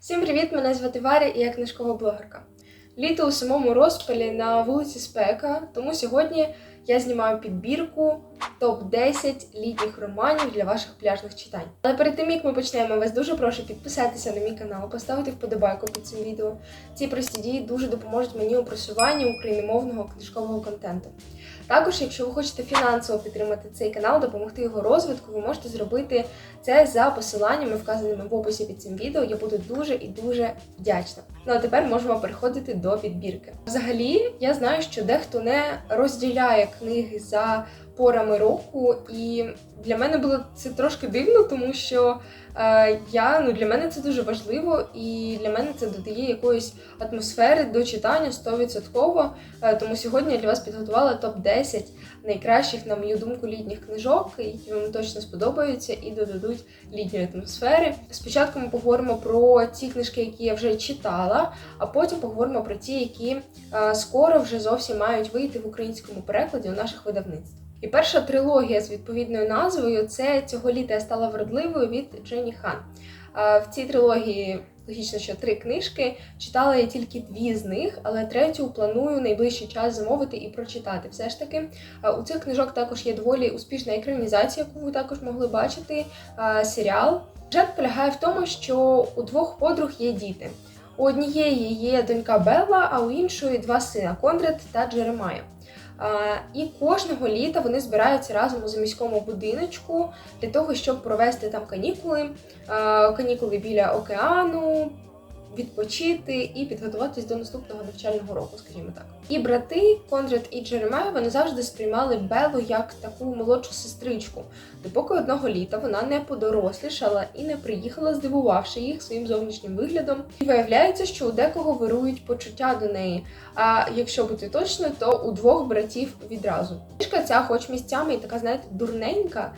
Всім привіт! Мене звати Варя і я книжкова блогерка. Літо у самому розпалі на вулиці Спека, тому сьогодні я знімаю підбірку топ-10 літніх романів для ваших пляжних читань. Але перед тим як ми почнемо, вас дуже прошу підписатися на мій канал, поставити вподобайку під цим відео. Ці прості дії дуже допоможуть мені у просуванні україномовного книжкового контенту. Також, якщо ви хочете фінансово підтримати цей канал, допомогти його розвитку, ви можете зробити це за посиланнями, вказаними в описі під цим відео. Я буду дуже і дуже вдячна. Ну а тепер можемо переходити до підбірки. Взагалі, я знаю, що дехто не розділяє книги за порами року, і для мене було це трошки дивно, тому що е, я ну для мене це дуже важливо, і для мене це додає якоїсь атмосфери до читання 100%. Е, Тому сьогодні я для вас підготувала топ 10 найкращих, на мою думку, літніх книжок, які вам точно сподобаються і додадуть літньої атмосфери. Спочатку ми поговоримо про ті книжки, які я вже читала, а потім поговоримо про ті, які е, скоро вже зовсім мають вийти в українському перекладі у наших видавництв. І перша трилогія з відповідною назвою це цього літа я стала вродливою від Дженні Хан. В цій трилогії логічно, що три книжки. Читала я тільки дві з них, але третю планую найближчий час замовити і прочитати. Все ж таки, у цих книжок також є доволі успішна екранізація, яку ви також могли бачити. Серіал. Сюжет полягає в тому, що у двох подруг є діти. У однієї є донька Белла, а у іншої два сина Конрад та Джеремая. Е, І кожного літа вони збираються разом у заміському будиночку для того, щоб провести там канікули, е, канікули біля океану, відпочити і підготуватись до наступного навчального року, скажімо так. І брати Конрад і Джеремай вони завжди сприймали Беллу як таку молодшу сестричку, допоки одного літа вона не подорослішала і не приїхала, здивувавши їх своїм зовнішнім виглядом. І виявляється, що у декого вирують почуття до неї. А якщо бути точно, то у двох братів відразу. Книжка ця, хоч місцями і така, знаєте, дурненька,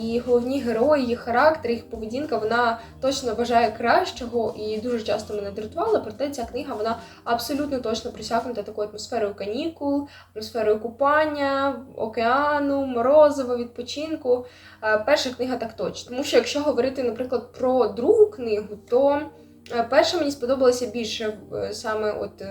і головні герої, їх характер, їх поведінка, вона точно бажає кращого і дуже часто мене дратувала. Проте ця книга вона абсолютно точно присягнута такою атмосферою канікул, атмосферою купання, океану, морозива, відпочинку. Е, Перша книга так точно. Тому що якщо говорити, наприклад, про другу книгу, то е, перша мені сподобалася більше е, саме от.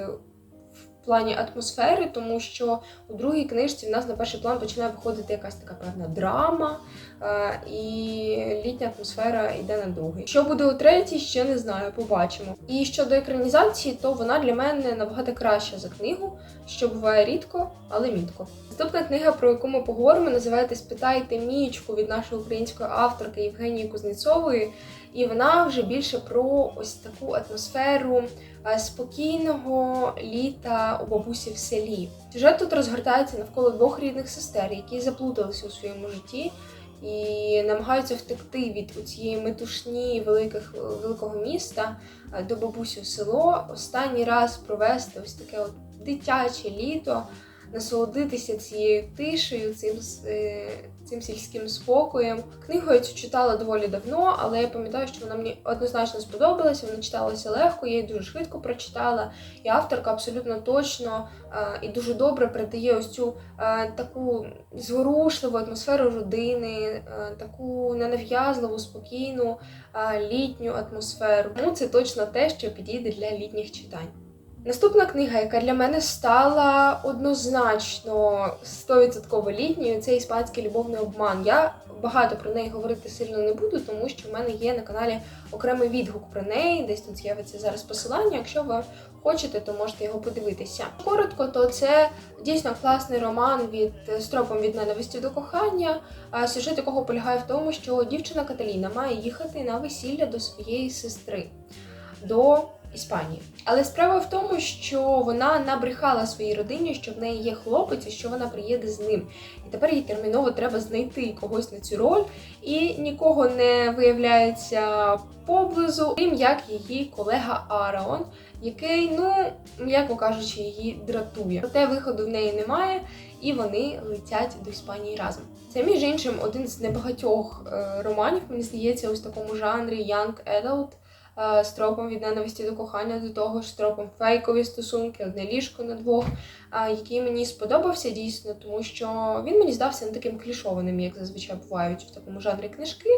Плані атмосфери, тому що у другій книжці в нас на перший план починає виходити якась така певна драма, е, і літня атмосфера йде на другий. Що буде у третій, ще не знаю, побачимо. І щодо екранізації, то вона для мене набагато краща за книгу, що буває рідко, але мітко. Наступна книга, про яку ми поговоримо, називається Спитайте Мічку від нашої української авторки Євгенії Кузнєцової. І вона вже більше про ось таку атмосферу е, спокійного літа у бабусі в селі. Сюжет тут розгортається навколо двох рідних сестер, які заплуталися у своєму житті і намагаються втекти від цієї метушні великих, великого міста е, до бабусі в село. Останній раз провести ось таке от дитяче літо, насолодитися цією тишею, цим, е, цим сільським спокоєм. Книгу я цю читала доволі давно, але я пам'ятаю, що вона мені однозначно сподобалася. Вона читалася легко, я її дуже швидко прочитала. І авторка абсолютно точно і дуже добре передає ось цю таку зворушливу атмосферу родини, таку ненав'язливу, спокійну літню атмосферу. Тому це точно те, що підійде для літніх читань. Наступна книга, яка для мене стала однозначно 100% літньою, це іспанський любовний обман. Я багато про неї говорити сильно не буду, тому що в мене є на каналі окремий відгук про неї. Десь тут з'явиться зараз посилання. Якщо ви хочете, то можете його подивитися. Коротко, то це дійсно класний роман від з тропом від ненависті до кохання. Сюжет якого полягає в тому, що дівчина Каталіна має їхати на весілля до своєї сестри. До Іспанії. Але справа в тому, що вона набрехала своїй родині, що в неї є хлопець і що вона приїде з ним. І тепер їй терміново треба знайти когось на цю роль, і нікого не виявляється поблизу, крім як її колега Араон, який, ну м'яко кажучи, її дратує. Проте виходу в неї немає, і вони летять до Іспанії разом. Це між іншим один з небагатьох е, романів, мені здається, ось такому жанрі Young Adult, е, з тропом від ненависті до кохання до того ж тропом фейкові стосунки, одне ліжко на двох, е, який мені сподобався дійсно, тому що він мені здався не таким клішованим, як зазвичай бувають в такому жанрі книжки.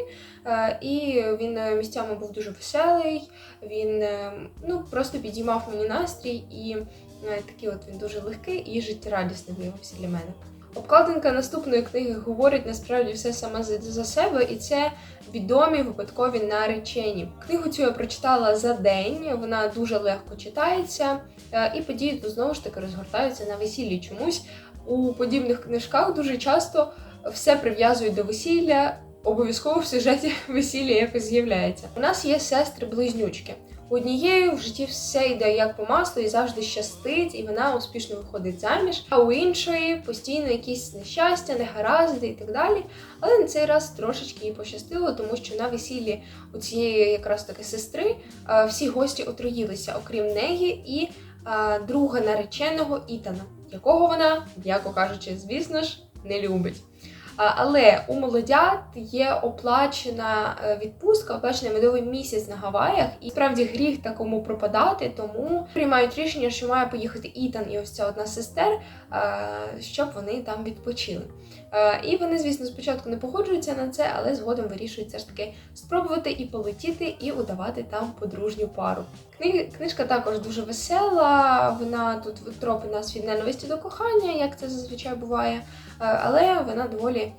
Е, І він е, місцями був дуже веселий, він е, ну, просто підіймав мені настрій, і е, такий от він дуже легкий і життєрадісний виявився для мене. Обкладинка наступної книги говорить насправді все саме за, себе, і це відомі випадкові наречені. Книгу цю я прочитала за день, вона дуже легко читається, е, і події знову ж таки розгортаються на весіллі. Чомусь у подібних книжках дуже часто все прив'язують до весілля. Обов'язково в сюжеті весілля якось з'являється. У нас є сестри-близнючки. Однієї в житті все йде як по маслу і завжди щастить, і вона успішно виходить заміж. А у іншої постійно якісь нещастя, негаразди і так далі. Але на цей раз трошечки їй пощастило, тому що на весіллі у цієї якраз таки сестри всі гості отруїлися, окрім неї і друга нареченого Ітана, якого вона, м'яко кажучи, звісно ж, не любить. Але у молодят є оплачена е, відпустка, оплачений медовий місяць на Гаваях, і справді гріх такому пропадати, тому приймають рішення, що має поїхати Ітан і ось ця одна сестер, е, щоб вони там відпочили. Е, І вони, звісно, спочатку не погоджуються на це, але згодом вирішують все ж таки спробувати і полетіти, і удавати там подружню пару. Книжка також дуже весела. Вона тут тропи нас від ненависті до кохання, як це зазвичай буває, Е, але вона доволі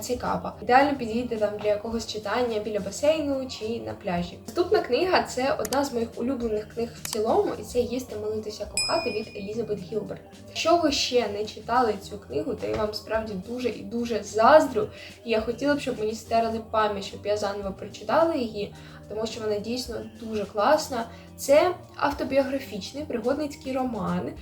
цікава. Ідеально підійде там для якогось читання біля басейну чи на пляжі. Наступна книга це одна з моїх улюблених книг в цілому, і це їсти, молитися, кохати від Елізабет Гілберт. Якщо ви ще не читали цю книгу, то я вам справді дуже і дуже заздрю. Я хотіла б, щоб мені стерли пам'ять, щоб я заново прочитала її, тому що вона дійсно дуже класна. Це автобіографічний пригодницький роман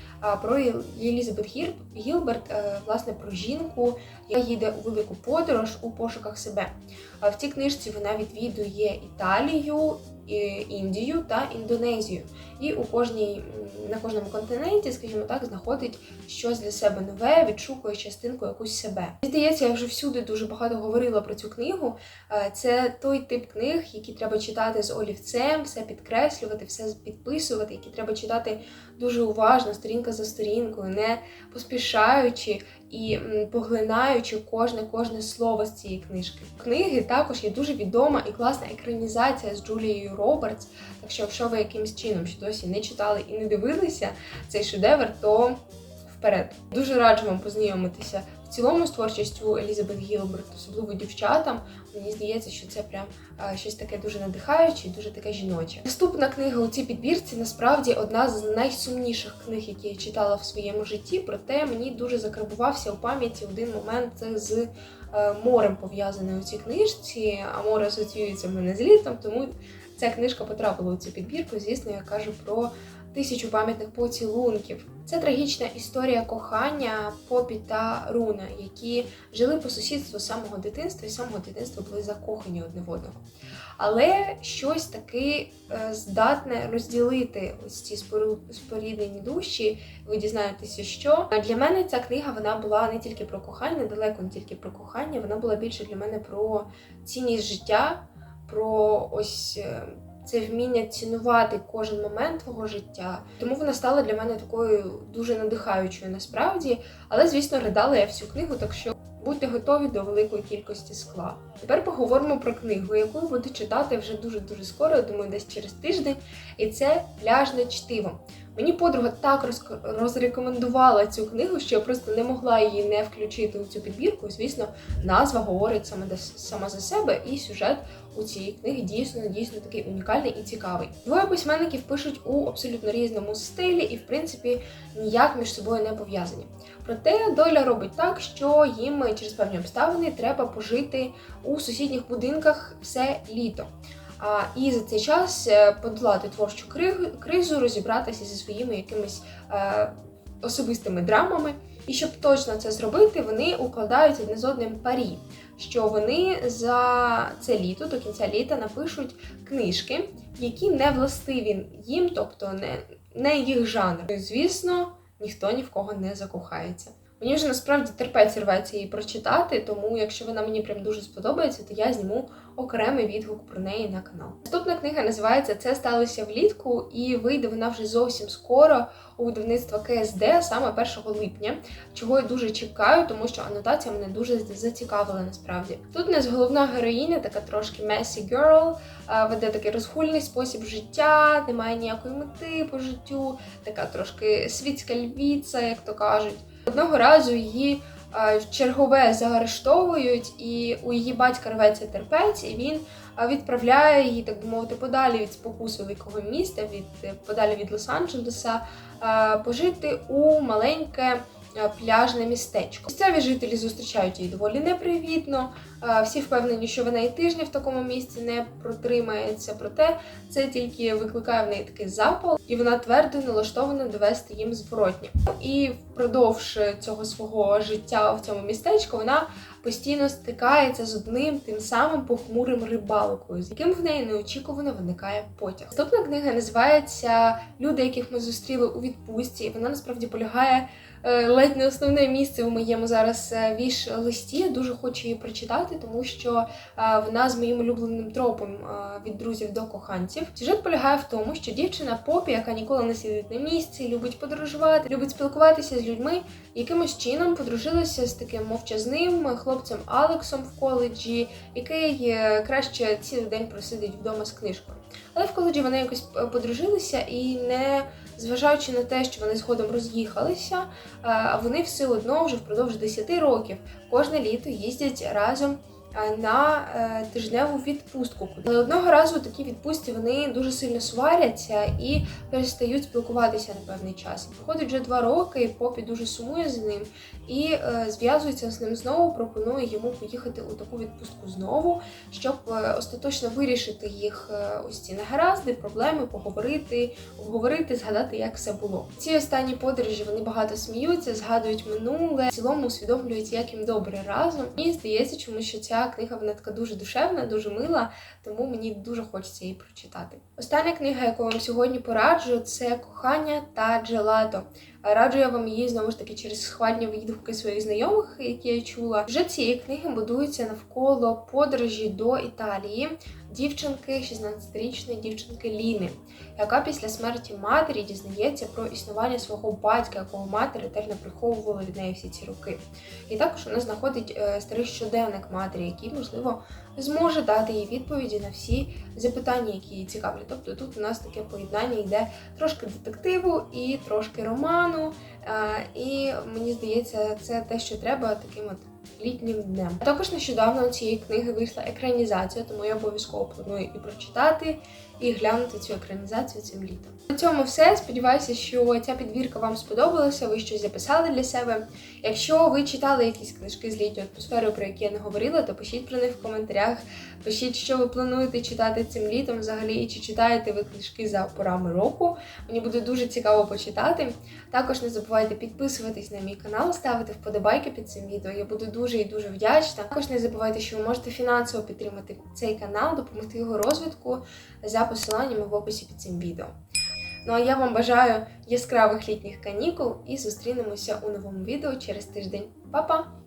про Єлізабет Гілберт, е, власне, про жінку, яка їде у велику подорож у пошуках себе. В цій книжці вона відвідує Італію, Індію та Індонезію. І у кожній на кожному континенті, скажімо так, знаходить щось для себе нове, відшукує частинку якусь себе. Здається, я вже всюди дуже багато говорила про цю книгу. Е, Це той тип книг, які треба читати з олівцем, все підкреслювати, все підписувати, які треба читати дуже уважно, сторінка за сторінкою, не поспішаючи і поглинаючи кожне кожне слово з цієї книжки. Книги також є дуже відома і класна екранізація з Джулією Робертс. Так що, якщо ви якимось чином ще досі не читали і не дивилися цей шедевр, то вперед. Дуже раджу вам познайомитися в цілому з творчістю Елізабет Гілберт, особливо дівчатам. Мені здається, що це прям а, щось таке дуже надихаюче і дуже таке жіноче. Наступна книга у цій підбірці насправді одна з найсумніших книг, які я читала в своєму житті. Проте мені дуже закарбувався у пам'яті один момент з е, морем пов'язаний у цій книжці. А море асоціюється в мене з літом, тому ця книжка потрапила у цю підбірку. Звісно, я кажу про тисячу пам'ятних поцілунків. Це трагічна історія кохання Попі та Руна, які жили по сусідству з самого дитинства і з самого дитинства були закохані одне в одного. Але щось таки е, здатне розділити ось ці споріднені душі. Ви дізнаєтеся, що для мене ця книга вона була не тільки про кохання, далеко не тільки про кохання, вона була більше для мене про цінність життя, про ось. Це вміння цінувати кожен момент твого життя. Тому вона стала для мене такою дуже надихаючою насправді. Але, звісно, ридала я всю книгу, так що будьте готові до великої кількості скла. Тепер поговоримо про книгу, яку буду читати вже дуже-дуже скоро, я думаю, десь через тиждень. І це пляжне чтиво. Мені подруга так розрекомендувала цю книгу, що я просто не могла її не включити у цю підбірку. Звісно, назва говорить саме сама за себе, і сюжет у цій книги дійсно дійсно такий унікальний і цікавий. Двоє письменників пишуть у абсолютно різному стилі і, в принципі, ніяк між собою не пов'язані. Проте доля робить так, що їм через певні обставини треба пожити у сусідніх будинках все літо. І за цей час е, подолати творчу кри- кризу, розібратися зі своїми якимись е, особистими драмами. І щоб точно це зробити, вони укладають одне з одним парі, що вони за це літо, до кінця літа, напишуть книжки, які не властиві їм, тобто не, не їх жанр. Звісно, ніхто ні в кого не закохається. Мені вже насправді терпець рветься її прочитати, тому якщо вона мені прям дуже сподобається, то я зніму окремий відгук про неї на канал. Наступна книга називається Це сталося влітку, і вийде вона вже зовсім скоро у видавництва КСД, саме 1 липня, чого я дуже чекаю, тому що анотація мене дуже зацікавила насправді. Тут у нас головна героїня, така трошки messy girl, веде такий розгульний спосіб життя, немає ніякої мети по життю, така трошки світська львіця, як то кажуть. Одного разу її чергове заарештовують, і у її батька рветься терпець, і він відправляє її, так би мовити, подалі від спокусу вікового міста, від е, подалі від Лос-Анджелеса, пожити у маленьке пляжне містечко. Місцеві жителі зустрічають її доволі непривітно. Всі впевнені, що вона і тижня в такому місці не протримається. Проте це тільки викликає в неї такий запал, і вона твердо налаштована довести їм зворотні. І впродовж цього свого життя в цьому містечку вона постійно стикається з одним тим самим похмурим рибалкою, з яким в неї неочікувано виникає потяг. Наступна книга називається Люди, яких ми зустріли у відпустці. І вона насправді полягає е, ледь не основне місце у моєму зараз е, віш листі. Я дуже хочу її прочитати, тому що е, вона з моїм улюбленим тропом е, від друзів до коханців. Сюжет полягає в тому, що дівчина попі, яка ніколи не сидить на місці, любить подорожувати, любить спілкуватися з людьми, якимось чином подружилася з таким мовчазним хлопцем Алексом в коледжі, який е, краще цілий день просидить вдома з книжкою. Але в коледжі вони якось е, подружилися і не зважаючи на те, що вони згодом роз'їхалися, е, вони все одно вже впродовж 10 років кожне літо їздять разом на е, тижневу відпустку. Але одного разу у такій відпустці вони дуже сильно сваряться і перестають спілкуватися на певний час. Проходить вже два роки, і попі дуже сумує за ним і е, зв'язується з ним знову. Пропонує йому поїхати у таку відпустку знову, щоб е, остаточно вирішити їх е, ось ці негаразди, проблеми, поговорити, обговорити, згадати, як все було. Ці останні подорожі вони багато сміються, згадують минуле, в цілому усвідомлюють, як їм добре разом. Мені здається, чому що ця книга вона така дуже душевна, дуже мила, тому мені дуже хочеться її прочитати. Остання книга, яку вам сьогодні пораджу, це кохання та джелато. Раджу я вам її знову ж таки через схвальні відгуки своїх знайомих, які я чула. Вже цієї книги будується навколо подорожі до Італії дівчинки, 16-річної дівчинки Ліни, яка після смерті матері дізнається про існування свого батька, якого мати ретельно приховувала від неї всі ці роки. І також вона знаходить е, старий щоденник матері, який, можливо, зможе дати їй відповіді на всі запитання, які її цікавлять. Тобто тут у нас таке поєднання йде трошки детективу і трошки роману. Е, І мені здається, це те, що треба таким от літнім днем. Також нещодавно у цієї книги вийшла екранізація, тому я обов'язково планую і прочитати, і глянути цю екранізацію цим літом. На цьому все. Сподіваюся, що ця підбірка вам сподобалася. Ви щось записали для себе. Якщо ви читали якісь книжки з літньою атмосферою, про які я не говорила, то пишіть про них в коментарях. Пишіть, що ви плануєте читати цим літом взагалі, і чи читаєте ви книжки за порами року. Мені буде дуже цікаво почитати. Також не забувайте підписуватись на мій канал, ставити вподобайки під цим відео. Я буду дуже і дуже вдячна. Також не забувайте, що ви можете фінансово підтримати цей канал, допомогти його розвитку за посиланнями в описі під цим відео. Ну а я вам бажаю яскравих літніх канікул і зустрінемося у новому відео через тиждень. Па-па!